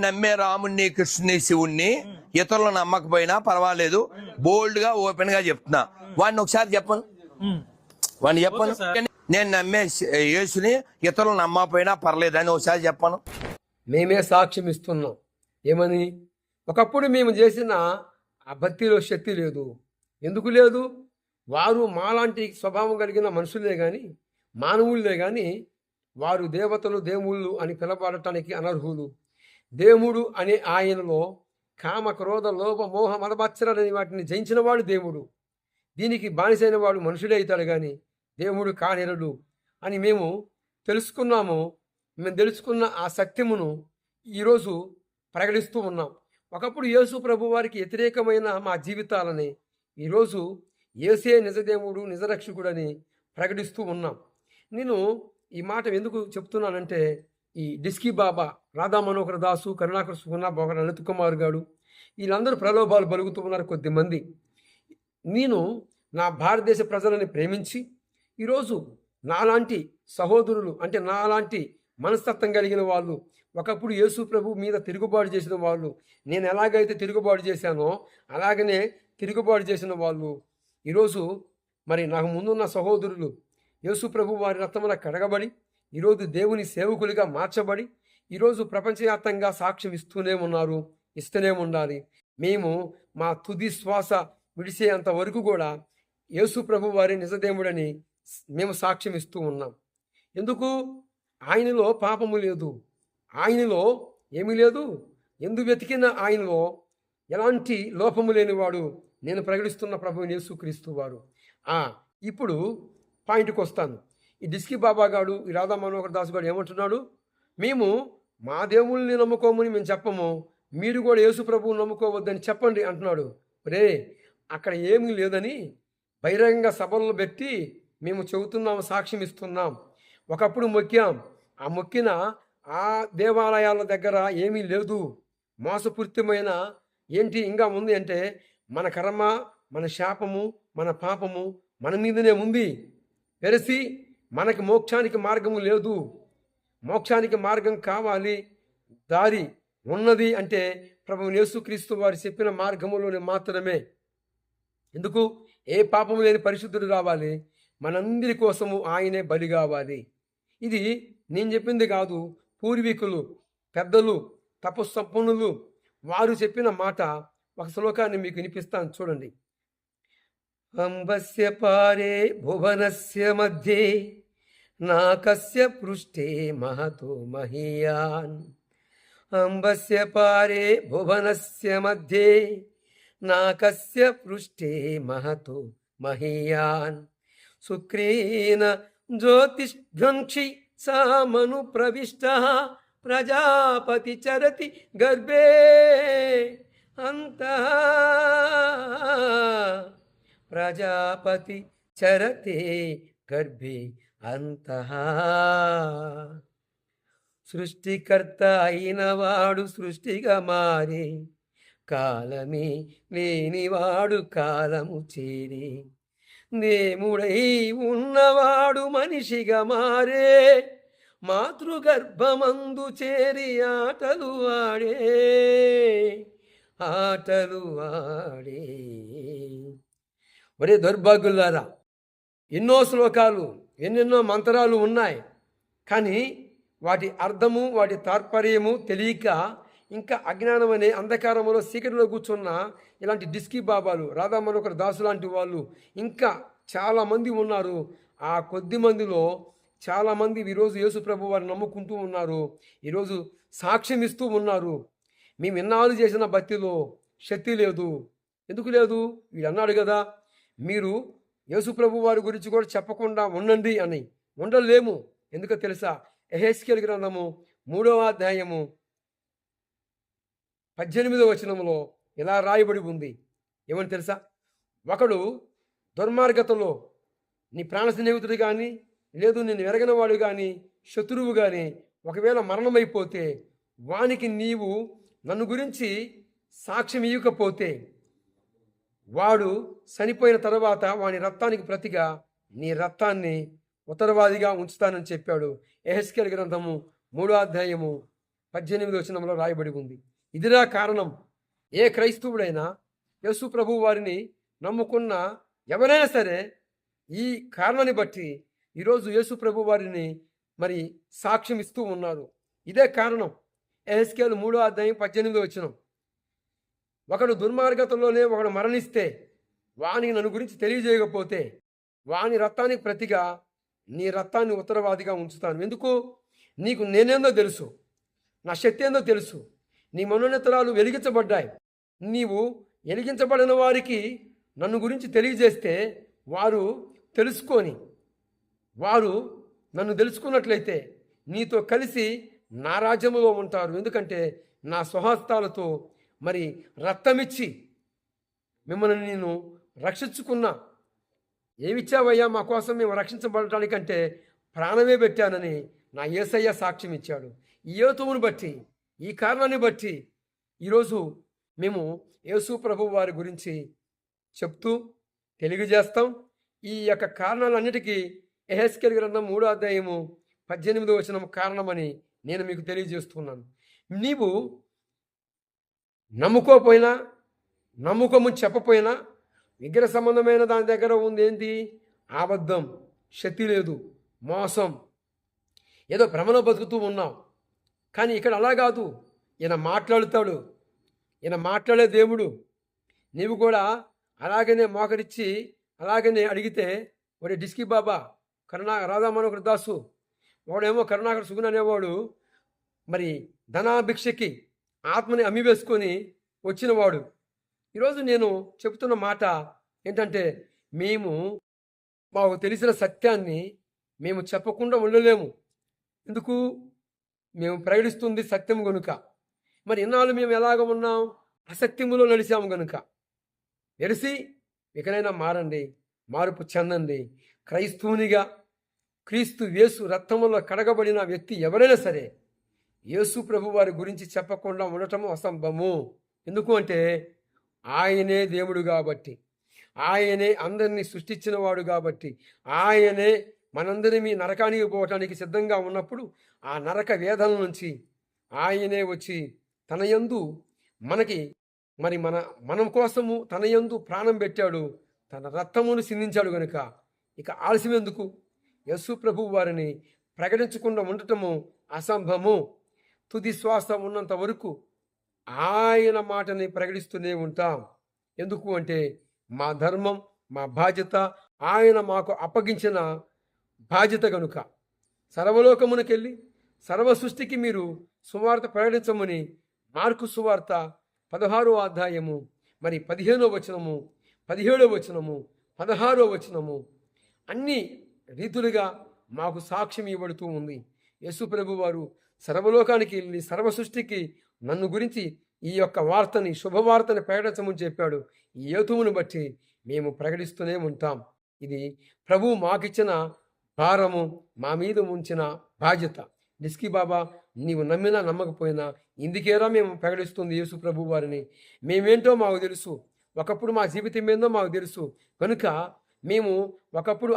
నమ్మే రాముణ్ణి కృష్ణుని శివుణ్ణి ఇతరులు నమ్మకపోయినా పర్వాలేదు. బోల్డ్గా ఓపెన్గా చెప్తున్నా. వాడిని ఒకసారి చెప్పను. వాడిని చెప్పను. నేను నమ్మే యేసుని ఇతరులు నమ్మకపోయినా పర్లేదు అని ఒకసారి చెప్పను. మేమే సాక్ష్యం ఇస్తున్నాం. ఏమని? ఒకప్పుడు మేము చేసిన ఆ భక్తిలో శక్తి లేదు. ఎందుకు లేదు? వారు మాలాంటి స్వభావం కలిగిన మనుషులే కానీ మానవులే కానీ వారు దేవతలు దేవుళ్ళు అని పిలబడటానికి అనర్హులు. దేవుడు అనే ఆయనలో కామ క్రోధ లోభ మోహ మదమత్సరాలని వాటిని జయించినవాడు దేవుడు. దీనికి బానిసైన వాడు మనుషుడే అవుతాడు కానీ దేవుడు కానిరడు అని మేము తెలుసుకున్నాము. మేము తెలుసుకున్న ఆ సత్యమును ఈరోజు ప్రకటిస్తూ ఉన్నాం. ఒకప్పుడు యేసు ప్రభు వారికి వ్యతిరేకమైన మా జీవితాలని ఈరోజు ఏసే నిజదేవుడు నిజరక్షకుడని ప్రకటిస్తూ ఉన్నాం. నేను ఈ మాట ఎందుకు చెప్తున్నానంటే ఈ డిస్కీ బాబా రాధా మనోహర దాసు కరుణాకర్ సుగుణ బొగర అనంత్ కుమార్ గారు వీళ్ళందరూ ప్రలోభాలు పలుకుతూ ఉన్నారు కొద్దిమంది. నేను నా భారతదేశ ప్రజలని ప్రేమించి ఈరోజు నాలాంటి సహోదరులు అంటే నాలాంటి మనస్తత్వం కలిగిన వాళ్ళు ఒకప్పుడు యేసు ప్రభు మీద తిరుగుబాటు చేసిన వాళ్ళు నేను ఎలాగైతే తిరుగుబాటు చేశానో అలాగనే తిరుగుబాటు చేసిన వాళ్ళు ఈరోజు మరి నాకు ముందున్న సహోదరులు యేసు ప్రభు వారి రత్నమున కడగబడి ఈరోజు దేవుని సేవకులుగా మార్చబడి ఈరోజు ప్రపంచవ్యాప్తంగా సాక్ష్యం ఇస్తూనే ఉన్నారు ఇస్తూనే ఉండాలి. మేము మా తుది శ్వాస విడిసేంత వరకు కూడా యేసు ప్రభు వారి నిజదేవుడని మేము సాక్ష్యం ఇస్తూ ఉన్నాం. ఎందుకు? ఆయనలో పాపము లేదు. ఆయనలో ఏమీ లేదు. ఎందు వెతికిన ఆయనలో ఎలాంటి లోపము లేనివాడు నేను ప్రకటిస్తున్న ప్రభు యేసుక్రీస్తు వారు. ఇప్పుడు పాయింట్కి వస్తాను ఈ డిస్కి బాబా గారు ఈ రాధా మనోహర్ దాస్ గారు ఏమంటున్నాడు? మేము మా దేవుల్ని నమ్ముకోమని మేము చెప్పము. మీరు కూడా యేసు ప్రభువు నమ్ముకోవద్దని చెప్పండి అంటున్నాడు. రే అక్కడ ఏమీ లేదని బహిరంగ సభలను పెట్టి మేము చెబుతున్నాం సాక్ష్యం ఇస్తున్నాం. ఒకప్పుడు మొక్కాం. ఆ మొక్కిన ఆ దేవాలయాల దగ్గర ఏమీ లేదు. మోసపూరితమైన ఏంటి ఇంకా ఉంది అంటే మన కర్మ మన శాపము మన పాపము మన మీదనే ఉంది. తెలిసి మనకి మోక్షానికి మార్గము లేదు. మోక్షానికి మార్గం కావాలి. దారి ఉన్నది అంటే ప్రభు యేసుక్రీస్తు వారు చెప్పిన మార్గములోనే మాత్రమే. ఎందుకు? ఏ పాపము లేని పరిశుద్ధుడు కావాలి. మనందరి కోసము ఆయనే బలి కావాలి. ఇది నేను చెప్పింది కాదు. పూర్వీకులు పెద్దలు తపస్సంపన్నులు వారు చెప్పిన మాట ఒక శ్లోకాన్ని మీకు వినిపిస్తాను చూడండి. అంబస్య పారే భువనస్య మధ్యే నాకస్య పృష్ఠే మహతో మహీయాన్. అంబస్య పారే భువనస్య మధ్యే నాకస్య పృష్ఠే మహతో మహీయాన్. శుక్రేణ జ్యోతిష్ధ్వంక్షి సామను ప్రవిష్ట ప్రజాపతి చరతి గర్భే. అంత ప్రజాపతి చరతే గర్భే. అంత. సృష్టికర్త అయినవాడు సృష్టిగా మారి కాలమే లేనివాడు కాలము చేరి. నేముడై ఉన్నవాడు మనిషిగా మారే మాతృగర్భమందు చేరి ఆటలు ఆడే ఆటలు ఆడే. ఒరే దౌర్భాగ్యులారా ఎన్నో శ్లోకాలు ఎన్నెన్నో మంత్రాలు ఉన్నాయి. కానీ వాటి అర్థము వాటి తాత్పర్యము తెలియక ఇంకా అజ్ఞానం అనే అంధకారంలో సీకటిలో కూర్చున్న ఇలాంటి డిస్కీ బాబాలు రాధా మనోకర్ దాసు లాంటి వాళ్ళు ఇంకా చాలామంది ఉన్నారు. ఆ కొద్ది మందిలో చాలామంది ఈరోజు యేసు ప్రభు వారిని నమ్ముకుంటూ ఉన్నారు. ఈరోజు సాక్ష్యం ఇస్తూ ఉన్నారు. మేము ఇన్నాళ్ళు చేసిన భక్తిలో శక్తి లేదు. ఎందుకు లేదు? వీడు అన్నాడు కదా మీరు యేసుప్రభు వారి గురించి కూడా చెప్పకుండా ఉండండి అని. ఉండలేము. ఎందుకో తెలుసా? ఎహెస్కేల్ గ్రంథము మూడవ అధ్యాయము పద్దెనిమిదవ వచనంలో ఇలా రాయబడి ఉంది. ఏమని తెలుసా? ఒకడు దుర్మార్గతలో నీ ప్రాణ స్నేహితుడు కానీ లేదు నేను ఎరగిన వాడు కానీ శత్రువు కానీ ఒకవేళ మరణమైపోతే వానికి నీవు నన్ను గురించి సాక్ష్యం ఇవ్వకపోతే వాడు చనిపోయిన తర్వాత వాని రక్తానికి ప్రతిగా నీ రక్తాన్ని ఉత్తరవాదిగా ఉంచుతానని చెప్పాడు. ఎహెస్కేల్ గ్రంథము మూడో అధ్యాయము పద్దెనిమిది వచనంలో రాయబడి ఉంది. ఇదిరా కారణం. ఏ క్రైస్తవుడైనా యేసు ప్రభు వారిని నమ్ముకున్న ఎవరైనా సరే ఈ కారణాన్ని బట్టి ఈరోజు యేసు ప్రభు వారిని మరి సాక్ష్యం ఇస్తూ ఉన్నారు. ఇదే కారణం. ఎహెస్కేల్ మూడో అధ్యాయం పద్దెనిమిది వచనం. ఒకడు దుర్మార్గతలోనే ఒకడు మరణిస్తే వాని నన్ను గురించి తెలియజేయకపోతే వాని రక్తానికి ప్రతిగా నీ రక్తాన్ని ఉత్తరవాదిగా ఉంచుతాను. ఎందుకు? నీకు నేనేందో తెలుసు. నా శక్తి ఏందో తెలుసు. నీ మనోనేతరాలు వెలిగించబడ్డాయి. నీవు వెలిగించబడిన వారికి నన్ను గురించి తెలియజేస్తే వారు తెలుసుకొని వారు నన్ను తెలుసుకున్నట్లయితే నీతో కలిసి నా రాజ్యములో ఉంటారు. ఎందుకంటే నా స్వహస్తాలతో మరి రక్తమిచ్చి మిమ్మల్ని నేను రక్షించుకున్నా. ఏమిచ్చావయ్యా మా కోసం మేము రక్షించబడటానికంటే ప్రాణమే పెట్టానని నా ఏసయ్య సాక్ష్యం ఇచ్చాడు. ఈ యోతువును బట్టి ఈ కారణాన్ని బట్టి ఈరోజు మేము యేసు ప్రభు వారి గురించి చెప్తూ తెలియజేస్తాం. ఈ యొక్క కారణాలన్నిటికీ ఎహెస్కెల్ గ్రంథం మూడో అధ్యాయము పద్దెనిమిదో వచనం కారణమని నేను మీకు తెలియజేస్తున్నాను. నీవు నమ్ముకోపోయినా నమ్ముకోము చెప్పపోయినా విగ్రహ సంబంధమైన దాని దగ్గర ఉంది ఏంటి అబద్ధం శక్తి లేదు మోసం. ఏదో భ్రమలో బతుకుతూ ఉన్నాం. కానీ ఇక్కడ అలా కాదు. ఈయన మాట్లాడుతాడు. ఈయన మాట్లాడే దేవుడు. నీవు కూడా అలాగనే మోకరిచ్చి అలాగనే అడిగితే ఒరే డిస్కీ బాబా కరుణా రాధామనోహర్ దాసు వాడేమో కరుణాకర్ సుగుణ అనేవాడు. మరి ధనాభిక్షకి ఆత్మని అమ్మివేసుకొని వచ్చినవాడు. ఈరోజు నేను చెబుతున్న మాట ఏంటంటే మేము మాకు తెలిసిన సత్యాన్ని మేము చెప్పకుండా ఉండలేము. ఎందుకు? మేము ప్రకటిస్తుంది సత్యం గనుక. మరి ఇన్నాళ్ళు మేము ఎలాగ ఉన్నాం? అసత్యములో నడిచాము గనుక. తెలిసి ఇకనైనా మారండి మార్పు చెందండి. క్రైస్తవునిగా క్రీస్తు వేసు రక్తములో కడగబడిన వ్యక్తి ఎవరైనా సరే యేసు ప్రభు వారి గురించి చెప్పకుండా ఉండటం అసంభవము. ఎందుకు అంటే ఆయనే దేవుడు కాబట్టి. ఆయనే అందరినీ సృష్టించిన వాడు కాబట్టి. ఆయనే మనందరినీ నరకానికి పోవటానికి సిద్ధంగా ఉన్నప్పుడు ఆ నరక వేదన నుంచి ఆయనే వచ్చి తన యందు మనకి మరి మన మనం కోసము తన యందు ప్రాణం పెట్టాడు. తన రక్తమును సిందించాడు గనుక ఇక ఆలస్యం ఎందుకు యస్సు ప్రభు వారిని ప్రకటించకుండా ఉండటము అసంభవము. తుది శ్వాస ఉన్నంత వరకు ఆయన మాటని ప్రకటిస్తూనే ఉంటాం. ఎందుకు అంటే మా ధర్మం మా బాధ్యత ఆయన మాకు అప్పగించిన బాధ్యత కనుక సర్వలోకమునకెళ్ళి సర్వ సృష్టికి మీరు సువార్త ప్రకటించమని మార్కు సువార్త పదహారో అధ్యాయము మరి పదిహేనో వచనము పదిహేడో వచనము పదహారో వచనము అన్ని రీతులుగా మాకు సాక్ష్యం ఇవ్వబడుతూ ఉంది. యశు ప్రభు వారు సర్వలోకానికి వెళ్ళి సర్వ సృష్టికి నన్ను గురించి ఈ యొక్క వార్తని శుభవార్తని ప్రకటించమని చెప్పాడు. ఈ యోతువుని బట్టి మేము ప్రకటిస్తూనే ఉంటాం. ఇది ప్రభు మాకిచ్చిన భారము మా మీద ఉంచిన బాధ్యత. డిస్కీ బాబా నీవు నమ్మినా నమ్మకపోయినా ఇందుకేరా మేము ప్రకటిస్తుంది యేసు ప్రభు వారిని. మేమేంటో మాకు తెలుసు. ఒకప్పుడు మా జీవితం ఏందో మాకు తెలుసు. కనుక మేము ఒకప్పుడు